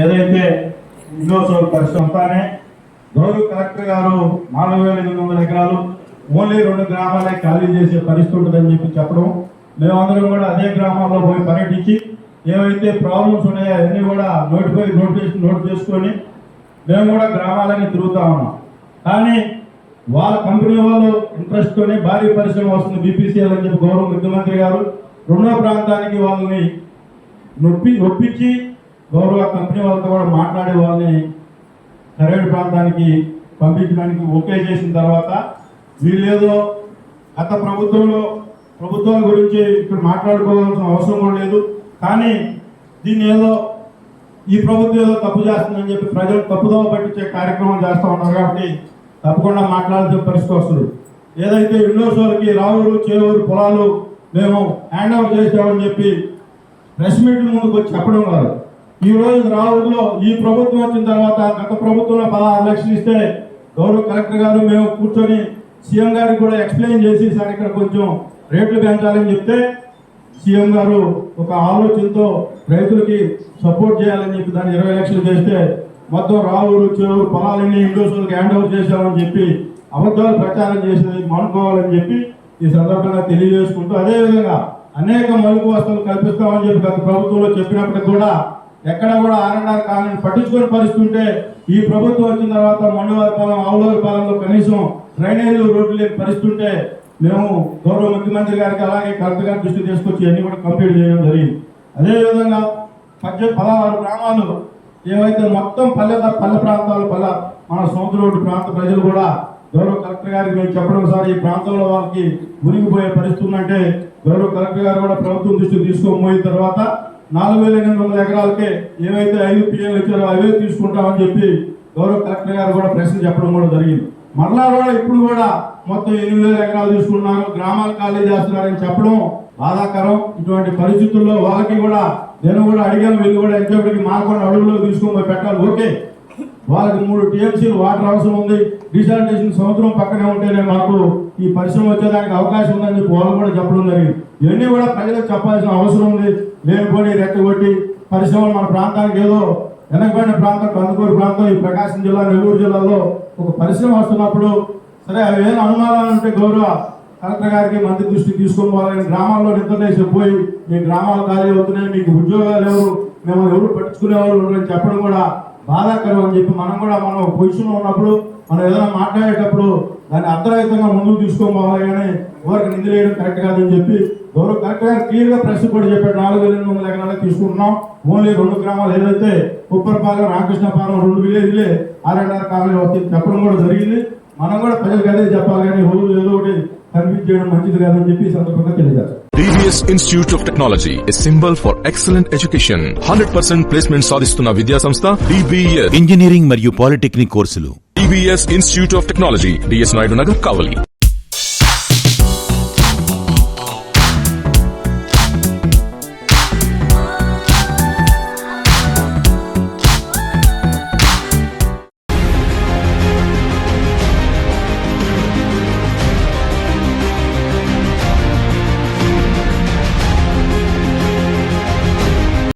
ఏదైతే ఇండోసోల్ పరిశ్రమతానే గౌరవ కలెక్టర్ గారు నాలుగు వేల ఎనిమిది వందల ఎకరాలు ఓన్లీ రెండు గ్రామాలే ఖాళీ చేసే పరిస్థితి ఉంటుందని చెప్పి చెప్పడం. మేమందరం కూడా అదే గ్రామాల్లో పోయి పర్యటించి ఏవైతే ప్రాబ్లమ్స్ ఉన్నాయో అవన్నీ కూడా నోటిఫై నోటిఫికేషన్ నోట్ చేసుకొని మేము కూడా గ్రామాలని తిరుగుతా ఉన్నాం. కానీ వాళ్ళ కంపెనీ వాళ్ళు ఇంట్రెస్ట్తోనే భారీ పరిశ్రమ వస్తుంది బీపీసీఎల్ అని చెప్పి గౌరవ ముఖ్యమంత్రి గారు రెండో ప్రాంతానికి వాళ్ళని నొప్పి నొప్పించి గౌరవ కంపెనీ వాళ్ళతో కూడా మాట్లాడే వాళ్ళని సరైన ప్రాంతానికి పంపించడానికి ఓకే చేసిన తర్వాత వీళ్ళేదో గత ప్రభుత్వంలో ప్రభుత్వాల గురించి ఇక్కడ మాట్లాడుకోవాల్సిన అవసరం కూడా లేదు. కానీ దీన్ని ఏదో ఈ ప్రభుత్వం ఏదో తప్పు చేస్తుందని చెప్పి ప్రజలు తప్పుదోవ పట్టించే కార్యక్రమం చేస్తూ ఉన్నారు కాబట్టి తప్పకుండా మాట్లాడాల్సిన పరిస్థితి వస్తుంది. ఏదైతే విండోసోర్కి రావులు చేవూరు పొలాలు మేము హ్యాండ్ ఓవర్ చేసామని చెప్పి ప్రెస్ మీట్ ముందుకు వచ్చి చెప్పడం కాదు. ఈ రోజు రావులో ఈ ప్రభుత్వం వచ్చిన తర్వాత గత ప్రభుత్వంలో పదహారు లక్షలు ఇస్తే గౌరవ కలెక్టర్ గారు మేము కూర్చొని సీఎం గారికి కూడా ఎక్స్ప్లెయిన్ చేసి సార్ ఇక్కడ కొంచెం రేట్లు పెంచాలని చెప్తే సీఎం గారు ఒక ఆలోచనతో రైతులకి సపోర్ట్ చేయాలని చెప్పి దాన్ని ఇరవై లక్షలు చేస్తే మొత్తం రావులు చెరువు పొలాలన్నీ ఇండోసులకు హ్యాండ్ ఓవర్ చేశామని చెప్పి అబద్ధాలు ప్రచారం చేసేది మానుకోవాలని చెప్పి ఈ సందర్భంగా తెలియజేసుకుంటూ అదేవిధంగా అనేక మలుపు వస్తువులు కల్పిస్తామని చెప్పి గత ప్రభుత్వంలో చెప్పినప్పటికి కూడా ఎక్కడ కూడా ఆర్ఎన్ఆర్ కాలనీ పట్టించుకునే పరిస్థితి ఉంటే ఈ ప్రభుత్వం వచ్చిన తర్వాత మండువారి పాలెం ఆవులవారి పాలెంలో కనీసం డ్రైనేజీలు రోడ్లు లేని పరిస్థితి ఉంటే మేము గౌరవ ముఖ్యమంత్రి గారికి అలాగే కలెక్టర్ గారి దృష్టి తీసుకొచ్చి అన్ని కూడా కంప్లీట్ చేయడం జరిగింది. అదేవిధంగా పద్దెనిమిది పదహారు గ్రామాలు ఏవైతే మొత్తం పల్లె పల్లె ప్రాంతాలు పల్లె మన సముద్ర ప్రాంత ప్రజలు కూడా గౌరవ కలెక్టర్ గారికి మేము చెప్పడం సార్ ఈ ప్రాంతంలో వాళ్ళకి మునిగిపోయే పరిస్థితి ఉందంటే గౌరవ కలెక్టర్ గారు కూడా ప్రభుత్వం దృష్టికి తీసుకొని పోయిన తర్వాత నాలుగు వేల ఎనిమిది వందల ఎకరాలకే ఏవైతే ఐదు పిఎల్ ఇచ్చారో అవే తీసుకుంటామని చెప్పి గౌరవ కలెక్టర్ గారు కూడా ప్రశ్న చెప్పడం కూడా జరిగింది. మరలా కూడా ఇప్పుడు కూడా మొత్తం ఎనిమిది వేల ఎకరాలు తీసుకున్నారు గ్రామాలు ఖాళీ చేస్తున్నారని చెప్పడం బాధాకరం. ఇటువంటి పరిస్థితుల్లో వాళ్ళకి కూడా నేను కూడా అడిగాను వీళ్ళు కూడా ఎంతసేపటికి మాకుండా అడుగులో తీసుకొని పెట్టాలి. ఓకే. వాళ్ళకి మూడు టీఎంసీలు వాటర్ అవసరం ఉంది. డిసాలిటేషన్ సంవత్సరం పక్కనే ఉంటేనే మాకు ఈ పరిశ్రమ వచ్చేదానికి అవకాశం ఉందని చెప్పి వాళ్ళు కూడా చెప్పడం జరిగింది. ఇవన్నీ కూడా ప్రజలకు చెప్పాల్సిన అవసరం ఉంది. లేనిపోయి రెక్కగొట్టి పరిశ్రమలు మన ప్రాంతానికి ఏదో వెనకబడిన ప్రాంతం కందుకూరు ప్రాంతం ఈ ప్రకాశం జిల్లా నెల్లూరు జిల్లాలో ఒక పరిశ్రమ వస్తున్నప్పుడు సరే అవి ఏం అనుమానాలు ఉంటే గౌరవ కలెక్టర్ గారికి మంత్రి దృష్టికి తీసుకొని పోవాలని గ్రామాల్లో నిద్రలేసి పోయి మీ గ్రామాలు ఖాళీ అవుతున్నాయి మీకు ఉద్యోగాలు ఎవరు మేము ఎవరు పట్టించుకునే వాళ్ళు చెప్పడం కూడా బాధాకరం అని చెప్పి మనం కూడా మనం పొజిషన్లో ఉన్నప్పుడు మనం ఏదైనా మాట్లాడేటప్పుడు దాన్ని అర్థరహితంగా ముందుకు తీసుకొని పోవాలి కానీ ఎవరికి నిందలేయడం కరెక్ట్ కాదని చెప్పి గౌరవ కరెక్ట్గా క్లియర్గా ప్రశ్న పడి ప్రెస్ కూడా చెప్పాడు. నాలుగు వేల ఎనిమిది వందల ఎకరాలు తీసుకుంటున్నాం. ఓన్లీ రెండు గ్రామాలు ఏదైతే ఉప్పరపాలెం రామకృష్ణపాలెం రెండు విలేజ్లే ఆర్ఎన్ఆర్ కాలనీ వస్తుంది చెప్పడం కూడా జరిగింది. మనం కూడా ప్రజలకు అదే చెప్పాలి కానీ రోజు ఏదో ఒకటి కన్విన్స్ చేయడం మంచిది కాదని చెప్పి సందర్భంగా తెలియజేస్తాం TVS Institute of Technology, a symbol for excellent education. 100% placement సాధిస్తున్న విద్యా సంస్థ DBS. ఇంజనీరింగ్ మరియు పాలిటెక్నిక్ కోర్సులు DBS Institute of Technology, DS Naidu Nagar Kavali